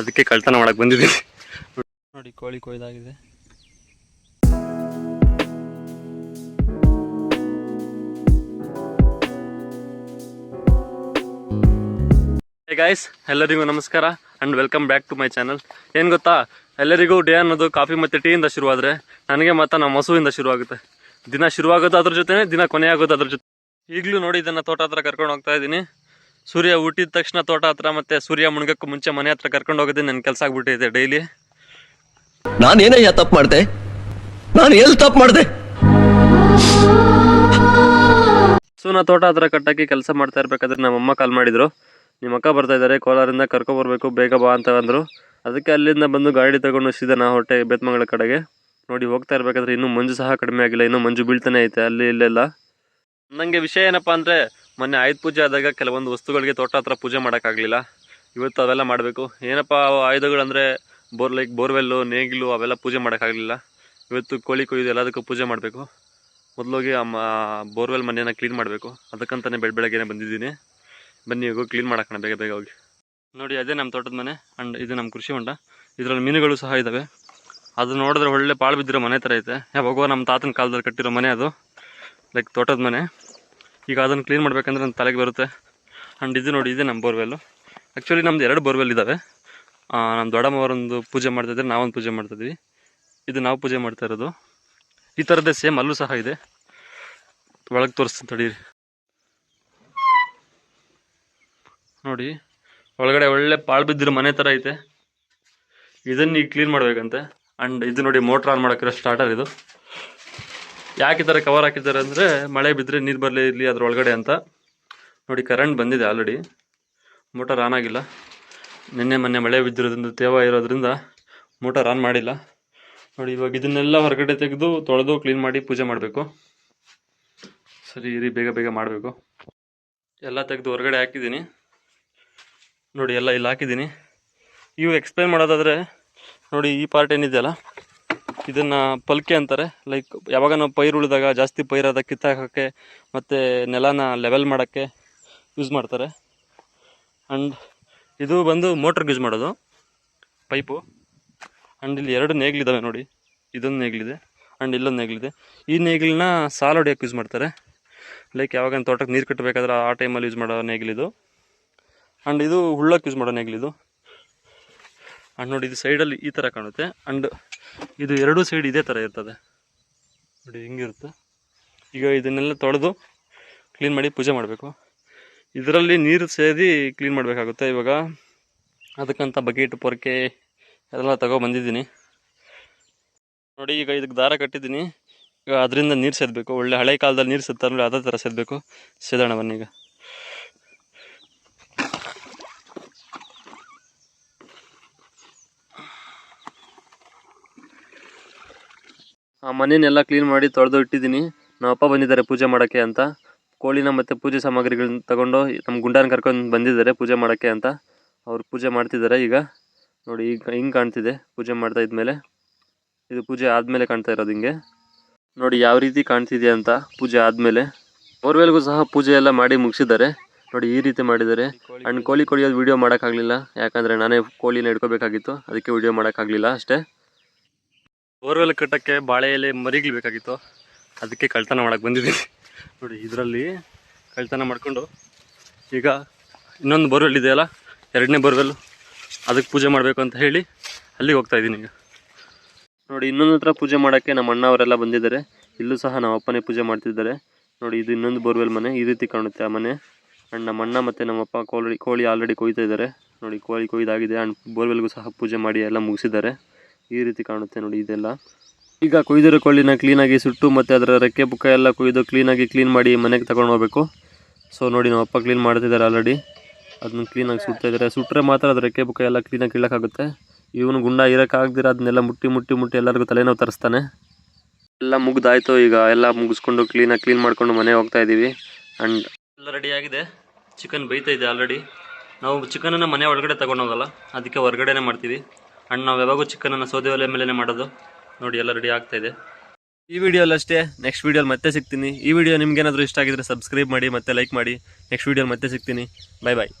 ಅದಕ್ಕೆ ಕಳ್ತನ ಮಾಡಕ್ ಬಂದಿದ್ದೀನಿ. ನೋಡಿ ಕೋಳಿ ಕೊಯ್ದಾಗಿದೆ. ಗಾಯ್ಸ್ ಎಲ್ಲರಿಗೂ ನಮಸ್ಕಾರ and welcome back to my channel ಏನು ಗೊತ್ತಾ? ಎಲ್ಲರಿಗೂ ಡೇ ಅನ್ನೋದು ಕಾಫಿ ಮತ್ತು ಟೀಯಿಂದ ಶುರುವಾದರೆ ನನಗೆ ಮತ್ತು ನಮ್ಮ ಹಸುವಿಂದ ಶುರುವಾಗುತ್ತೆ. ದಿನ ಶುರುವಾಗೋದು ಅದ್ರ ಜೊತೆ ದಿನ ಕೊನೆ ಆಗೋದು ಅದ್ರ ಜೊತೆ. ಈಗಲೂ ನೋಡಿ ಇದನ್ನು ತೋಟ ಹತ್ರ ಕರ್ಕೊಂಡು ಹೋಗ್ತಾ ಇದ್ದೀನಿ. ಸೂರ್ಯ ಹುಟ್ಟಿದ ತಕ್ಷಣ ತೋಟ ಹತ್ರ ಮತ್ತೆ ಸೂರ್ಯ ಮುಣಗಕ್ಕೂ ಮುಂಚೆ ಮನೆ ಹತ್ರ ಕರ್ಕೊಂಡು ಹೋಗೋದೇ ನನ್ನ ಕೆಲಸ ಆಗ್ಬಿಟ್ಟಿದೆ ಡೈಲಿ. ನಾನೇನಯ್ಯ ತಪ್ಪು ಮಾಡಿದೆ? ನಾನು ಎಲ್ಲಿ ತಪ್ಪು ಮಾಡ್ದೆ? ಸೊ ನಾ ತೋಟ ಹತ್ರ ಕಟ್ಟಾಕಿ ಕೆಲಸ ಮಾಡ್ತಾ ಇರ್ಬೇಕಾದ್ರೆ ನಮ್ಮ ಅಮ್ಮ ಕಾಲ್ ಮಾಡಿದ್ರು. ನಿಮ್ಮ ಅಕ್ಕ ಬರ್ತಾ ಇದ್ದಾರೆ ಕೋಲಾರಿಂದ ಕರ್ಕೊಬರ್ಬೇಕು ಬೇಗ ಬಾ ಅಂತ ಅಂದರು. ಅದಕ್ಕೆ ಅಲ್ಲಿಂದ ಬಂದು ಗಾಡಿ ತಗೊಂಡು ಸೀದಾ ನಾ ಹೊಟ್ಟೆ ಬೇತ್ಮಂಗಳ ಕಡೆಗೆ. ನೋಡಿ ಹೋಗ್ತಾ ಇರ್ಬೇಕಾದ್ರೆ ಇನ್ನೂ ಮಂಜು ಸಹ ಕಡಿಮೆ ಆಗಿಲ್ಲ ಇನ್ನೂ ಮಂಜು ಬೀಳ್ತಾನೆ ಐತೆ ಅಲ್ಲಿ ಇಲ್ಲೆಲ್ಲ ನನಗೆ ವಿಷಯ ಏನಪ್ಪ ಅಂದರೆ ಮೊನ್ನೆ ಆಯುಧ ಪೂಜೆ ಆದಾಗ ಕೆಲವೊಂದು ವಸ್ತುಗಳಿಗೆ ತೋಟ ಹತ್ರ ಪೂಜೆ ಮಾಡೋಕ್ಕಾಗಲಿಲ್ಲ. ಇವತ್ತು ಅವೆಲ್ಲ ಮಾಡಬೇಕು. ಏನಪ್ಪ ಆಯುಧಗಳಂದರೆ ಬೋರ್ ಲೈಕ್ ಬೋರ್ವೆಲ್ಲು, ನೇಗಿಲು, ಅವೆಲ್ಲ ಪೂಜೆ ಮಾಡೋಕ್ಕಾಗಲಿಲ್ಲ. ಇವತ್ತು ಕೋಳಿ ಕೊಯ್ದು ಎಲ್ಲದಕ್ಕೂ ಪೂಜೆ ಮಾಡಬೇಕು. ಮೊದಲೋಗಿ ಅಮ್ಮ ಬೋರ್ವೆಲ್ ಮನೆಯನ್ನು ಕ್ಲೀನ್ ಮಾಡಬೇಕು. ಅದಕ್ಕಂತಲೇ ಬೆಳ, ಬೆಳಗ್ಗೆನೆ ಬಂದಿದ್ದೀನಿ. ಬನ್ನಿ, ಹೋಗಿ ಕ್ಲೀನ್ ಮಾಡೋಕ್ಕಣ ಬೇಗ ಬೇಗ ಹೋಗಿ. ನೋಡಿ, ಅದೇ ನಮ್ಮ ತೋಟದ ಮನೆ ಆ್ಯಂಡ್ ಇದು ನಮ್ಮ ಕೃಷಿ ಹೊಂಡ. ಇದರಲ್ಲಿ ಮೀನುಗಳು ಸಹ ಇದ್ದಾವೆ ಅದು ನೋಡಿದ್ರೆ ಒಳ್ಳೆ ಪಾಳು ಬಿದ್ದಿರೋ ಮನೆ ಥರ ಐತೆ. ಯಾವಾಗೋ ನಮ್ಮ ತಾತನ ಕಾಲದಲ್ಲಿ ಕಟ್ಟಿರೋ ಮನೆ ಅದು. ಲೈಕ್ ತೋಟದ ಮನೆ. ಈಗ ಅದನ್ನು ಕ್ಲೀನ್ ಮಾಡ್ಬೇಕಂದ್ರೆ ನನ್ನ ತಲೆಗೆ ಬರುತ್ತೆ. ಆ್ಯಂಡ್ ಇದು ನೋಡಿ, ಇದೆ ನಮ್ಮ ಬೋರ್ವೆಲ್ಲು ಆ್ಯಕ್ಚುಲಿ ನಮ್ದು ಎರಡು ಬೋರ್ವೆಲ್ ಇದ್ದಾವೆ ನಮ್ಮ ದೊಡ್ಡಮ್ಮವರೊಂದು ಪೂಜೆ ಮಾಡ್ತಾಯಿದ್ರೆ ನಾವೊಂದು ಪೂಜೆ ಮಾಡ್ತಿದ್ವಿ ಇದು ನಾವು ಪೂಜೆ ಮಾಡ್ತಾ ಇರೋದು. ಈ ಥರದ್ದೇ ಸೇಮ್ ಅಲ್ಲೂ ಸಹ ಇದೆ. ಒಳಗೆ ತೋರಿಸ್ತೀನಿ ತಡೀರಿ. ನೋಡಿ, ಒಳಗಡೆ ಒಳ್ಳೆ ಪಾಳು ಬಿದ್ದಿರೋ ಮನೆ ಥರ ಐತೆ. ಇದನ್ನ ಈಗ ಕ್ಲೀನ್ ಮಾಡಬೇಕಂತೆ. ಆ್ಯಂಡ್ ಇದು ನೋಡಿ ಮೋಟ್ರ್ ಆನ್ ಮಾಡೋಕ್ಕಿರೋ ಸ್ಟಾರ್ಟರ್ ಇದು. ಯಾಕೆ ಈ ಥರ ಕವರ್ ಹಾಕಿದ್ದಾರೆ ಅಂದರೆ ಮಳೆ ಬಿದ್ದರೆ ನೀರು ಬರಲಿ ಇರಲಿ ಅದರ ಒಳಗಡೆ ಅಂತ. ನೋಡಿ ಕರೆಂಟ್ ಬಂದಿದೆ ಆಲ್ರೆಡಿ ಮೋಟರ್ ಆನ್ ಆಗಿಲ್ಲ. ನಿನ್ನೆ ಮೊನ್ನೆ ಮಳೆ ಬಿದ್ದಿರೋದ್ರಿಂದ, ತೇವ ಇರೋದ್ರಿಂದ ಮೋಟರ್ ಆನ್ ಮಾಡಿಲ್ಲ. ನೋಡಿ, ಇವಾಗ ಇದನ್ನೆಲ್ಲ ಹೊರಗಡೆ ತೆಗೆದು ತೊಳೆದು ಕ್ಲೀನ್ ಮಾಡಿ ಪೂಜೆ ಮಾಡಬೇಕು. ಸರಿ, ಇರಿ, ಬೇಗ ಬೇಗ ಮಾಡಬೇಕು. ಎಲ್ಲ ತೆಗೆದು ಹೊರಗಡೆ ಹಾಕಿದ್ದೀನಿ. ನೋಡಿ, ಎಲ್ಲ ಇಲ್ಲಿ ಹಾಕಿದ್ದೀನಿ. ಇವು ಎಕ್ಸ್ಪ್ಲೇನ್ ಮಾಡೋದಾದರೆ, ನೋಡಿ, ಈ ಪಾರ್ಟ್ ಏನಿದೆಯಲ್ಲ? ಇದನ್ನು ಪಲ್ಕೆ ಅಂತಾರೆ. ಲೈಕ್ ಯಾವಾಗ ನಾವು ಪೈರು ಉಳಿದಾಗ, ಜಾಸ್ತಿ ಪೈರಾದ ಕಿತ್ತಾಕೋಕ್ಕೆ ಮತ್ತು ನೆಲನ ಲೆವೆಲ್ ಮಾಡೋಕ್ಕೆ ಯೂಸ್ ಮಾಡ್ತಾರೆ. ಆ್ಯಂಡ್ ಇದು ಬಂದು ಮೋಟ್ರಿಗೆ ಯೂಸ್ ಮಾಡೋದು. ಪೈಪು ಆ್ಯಂಡ್ ಇಲ್ಲಿ ಎರಡು ನೇಗ್ಲಿದ್ದಾವೆ ನೋಡಿ. ಇದೊಂದು ನೇಗ್ಲಿದೆ ಆ್ಯಂಡ್ ಇಲ್ಲೊಂದು ನೇಗ್ಲಿದೆ. ಈ ನೇಗಿಲನ್ನ ಸಾಲು ಹೊಡಿಯೋಕೆ ಯೂಸ್ ಮಾಡ್ತಾರೆ. ಲೈಕ್ ಯಾವಾಗ ತೋಟಕ್ಕೆ ನೀರು ಕಟ್ಟಬೇಕಾದ್ರೆ ಆ ಟೈಮಲ್ಲಿ ಯೂಸ್ ಮಾಡೋ ನೇಗಿಲಿದು ಆ್ಯಂಡ್ ಇದು ಹುಳ್ಳಕ್ಕೆ ಯೂಸ್ ಮಾಡೋ ನೇಗಿಲಿದು ಆ್ಯಂಡ್ ನೋಡಿ, ಇದು ಸೈಡಲ್ಲಿ ಈ ಥರ ಕಾಣುತ್ತೆ. ಆ್ಯಂಡ್ ಇದು ಎರಡೂ ಸೈಡ್ ಇದೇ ಥರ ಇರ್ತದೆ. ನೋಡಿ ಹಿಂಗಿರುತ್ತೆ. ಈಗ ಇದನ್ನೆಲ್ಲ ತೊಳೆದು ಕ್ಲೀನ್ ಮಾಡಿ ಪೂಜೆ ಮಾಡಬೇಕು. ಇದರಲ್ಲಿ ನೀರು ಸೇದಿ ಕ್ಲೀನ್ ಮಾಡಬೇಕಾಗುತ್ತೆ. ಇವಾಗ ಅದಕ್ಕಂತ ಬಕೆಟ್ ಪೊರಕೆ ಎಲ್ಲ ತಗೊಬಂದಿದ್ದೀನಿ ನೋಡಿ ಈಗ ಇದಕ್ಕೆ ದಾರ ಕಟ್ಟಿದ್ದೀನಿ. ಈಗ ಅದರಿಂದ ನೀರು ಸೇದಬೇಕು. ಒಳ್ಳೆ ಹಳೆ ಕಾಲದಲ್ಲಿ ನೀರು ಸೇದ್ತಾರಲ್ಲ, ಅದೇ ಥರ ಸೇದಬೇಕು. ಸೇದೋಣ ಬನ್ನೀಗ ಆ ಮನೆಯನ್ನೆಲ್ಲ ಕ್ಲೀನ್ ಮಾಡಿ ತೊಳೆದು ಇಟ್ಟಿದ್ದೀನಿ ನಮ್ಮ ಅಪ್ಪ ಬಂದಿದ್ದಾರೆ ಪೂಜೆ ಮಾಡೋಕ್ಕೆ ಅಂತ. ಕೋಳಿನ ಮತ್ತು ಪೂಜೆ ಸಾಮಗ್ರಿಗಳನ್ನ ತಗೊಂಡು ನಮ್ಮ ಗುಂಡಾನ ಕರ್ಕೊಂಡು ಬಂದಿದ್ದಾರೆ ಪೂಜೆ ಮಾಡೋಕ್ಕೆ ಅಂತ. ಅವ್ರು ಪೂಜೆ ಮಾಡ್ತಿದ್ದಾರೆ ಈಗ. ನೋಡಿ, ಈಗ ಹಿಂಗೆ ಕಾಣ್ತಿದೆ ಪೂಜೆ ಮಾಡ್ತಾ ಇದ್ಮೇಲೆ. ಇದು ಪೂಜೆ ಆದಮೇಲೆ ಕಾಣ್ತಾ ಇರೋದು ಹಿಂಗೆ. ನೋಡಿ, ಯಾವ ರೀತಿ ಕಾಣ್ತಿದೆ ಅಂತ ಪೂಜೆ ಆದಮೇಲೆ. ಬೋರ್ವೆಲ್ಗೂ ಸಹ ಪೂಜೆ ಎಲ್ಲ ಮಾಡಿ ಮುಗಿಸಿದ್ದಾರೆ. ನೋಡಿ, ಈ ರೀತಿ ಮಾಡಿದ್ದಾರೆ. ಆ್ಯಂಡ್ ಕೋಳಿ ಕೊಡಿಯೋದು ವೀಡಿಯೋ ಮಾಡೋಕ್ಕಾಗಲಿಲ್ಲ. ಯಾಕಂದರೆ ನಾನೇ ಕೋಳಿನ ಹಿಡ್ಕೋಬೇಕಾಗಿತ್ತು. ಅದಕ್ಕೆ ವೀಡಿಯೋ ಮಾಡೋಕ್ಕಾಗಲಿಲ್ಲ ಅಷ್ಟೇ. ಬೋರ್ವೆಲ್ ಕಟ್ಟಕ್ಕೆ ಬಾಳೆ ಎಲೆ ಮರಿಗಳು ಬೇಕಾಗಿತ್ತು. ಅದಕ್ಕೆ ಕಳ್ತನ ಮಾಡಕ್ಕೆ ಬಂದಿದ್ದೀನಿ ನೋಡಿ, ಇದರಲ್ಲಿ ಕಳ್ತನ ಮಾಡಿಕೊಂಡು ಈಗ ಇನ್ನೊಂದು ಬೋರ್ವೆಲ್ ಇದೆಯಲ್ಲ ಎರಡನೇ ಬೋರ್ವೆಲ್ ಅದಕ್ಕೆ ಪೂಜೆ ಮಾಡಬೇಕು ಅಂತ ಹೇಳಿ ಅಲ್ಲಿಗೆ ಹೋಗ್ತಾ ಇದ್ದೀನಿ ಈಗ. ನೋಡಿ, ಇನ್ನೊಂದು ಹತ್ರ ಪೂಜೆ ಮಾಡೋಕ್ಕೆ ನಮ್ಮ ಅಣ್ಣ ಅವರೆಲ್ಲ ಬಂದಿದ್ದಾರೆ. ಇಲ್ಲೂ ಸಹ ನಮ್ಮ ಅಪ್ಪನೇ ಪೂಜೆ ಮಾಡ್ತಿದ್ದಾರೆ. ನೋಡಿ, ಇದು ಇನ್ನೊಂದು ಬೋರ್ವೆಲ್ ಮನೆ. ಈ ರೀತಿ ಕಾಣುತ್ತೆ ಆ ಮನೆ. ಆ್ಯಂಡ್ ನಮ್ಮ ಅಣ್ಣ ಮತ್ತು ನಮ್ಮಪ್ಪ ಕೋಳಿ ಕೋಳಿ ಆಲ್ರೆಡಿ ಕೊಯ್ತಾ ಇದ್ದಾರೆ. ನೋಡಿ, ಕೋಳಿ ಕೊಯ್ದಾಗಿದೆ. ಆ್ಯಂಡ್ ಬೋರ್ವೆಲ್ಗೂ ಸಹ ಪೂಜೆ ಮಾಡಿ ಎಲ್ಲ ಮುಗಿಸಿದ್ದಾರೆ. ಈ ರೀತಿ ಕಾಣುತ್ತೆ ನೋಡಿ ಇದೆಲ್ಲ. ಈಗ ಕೊಯ್ದಿರೋ ಕೋಳಿನ ಕ್ಲೀನಾಗಿ ಸುಟ್ಟು ಮತ್ತು ಅದರ ರೆಕ್ಕೆ ಬುಕ್ಕ ಎಲ್ಲ ಕೊಯ್ದು ಕ್ಲೀನಾಗಿ ಕ್ಲೀನ್ ಮಾಡಿ ಮನೆಗೆ ತಗೊಂಡು ಹೋಗಬೇಕು. ಸೊ ನೋಡಿ ನಮ್ಮ ಅಪ್ಪ ಕ್ಲೀನ್ ಮಾಡ್ತಿದ್ದಾರೆ ಆಲ್ರೆಡಿ ಅದನ್ನ ಕ್ಲೀನಾಗಿ ಸುಡ್ತಾ ಇದ್ದಾರೆ. ಸುಟ್ಟರೆ ಮಾತ್ರ ಅದು ರೆಕ್ಕೆ ಬುಕ್ಕ ಎಲ್ಲ ಕ್ಲೀನಾಗಿ ಕೀಳಕ್ಕಾಗುತ್ತೆ ಇವನು ಗುಂಡ ಇರೋಕ್ಕಾಗ್ದಿರ ಅದನ್ನೆಲ್ಲ ಮುಟ್ಟಿ ಮುಟ್ಟಿ ಮುಟ್ಟಿ ಎಲ್ಲರಿಗೂ ತಲೆನೋವು ತರಿಸ್ತಾನೆ. ಎಲ್ಲ ಮುಗ್ದಾಯಿತು. ಈಗ ಎಲ್ಲ ಮುಗಿಸ್ಕೊಂಡು ಕ್ಲೀನಾಗಿ ಕ್ಲೀನ್ ಮಾಡ್ಕೊಂಡು ಮನೆಗೆ ಹೋಗ್ತಾ ಇದ್ದೀವಿ ಆ್ಯಂಡ್ ಎಲ್ಲ ರೆಡಿ ಆಗಿದೆ. ಚಿಕನ್ ಬೇಯ್ತಾ ಇದೆ ಆಲ್ರೆಡಿ ನಾವು ಚಿಕನನ್ನು ಮನೆ ಒಳಗಡೆ ತಗೊಂಡೋಗಲ್ಲ ಅದಕ್ಕೆ ಹೊರಗಡೆನೇ ಮಾಡ್ತೀವಿ. ಆ್ಯಂಡ್ ನಾವು ಯಾವಾಗೂ ಚಿಕನನ್ನು ಸೌದೆ ಒಲೆ ಮೇಲೇ ಮಾಡೋದು. ನೋಡಿ, ಎಲ್ಲ ರೆಡಿ ಆಗ್ತಾ ಇದೆ. ಈ ವಿಡಿಯೋಲ್ಲಿ ಅಷ್ಟೇ. ನೆಕ್ಸ್ಟ್ ವಿಡಿಯೋಲಿ ಮತ್ತೆ ಸಿಗ್ತೀನಿ. ಈ ವಿಡಿಯೋ ನಿಮ್ಗೇನಾದರೂ ಇಷ್ಟ ಆಗಿದ್ರೆ ಸಬ್ಸ್ಕ್ರೈಬ್ ಮಾಡಿ, ಮತ್ತೆ ಲೈಕ್ ಮಾಡಿ. ನೆಕ್ಸ್ಟ್ ವಿಡಿಯೋಲಿ ಮತ್ತೆ ಸಿಗ್ತೀನಿ. ಬಾಯ್ ಬಾಯ್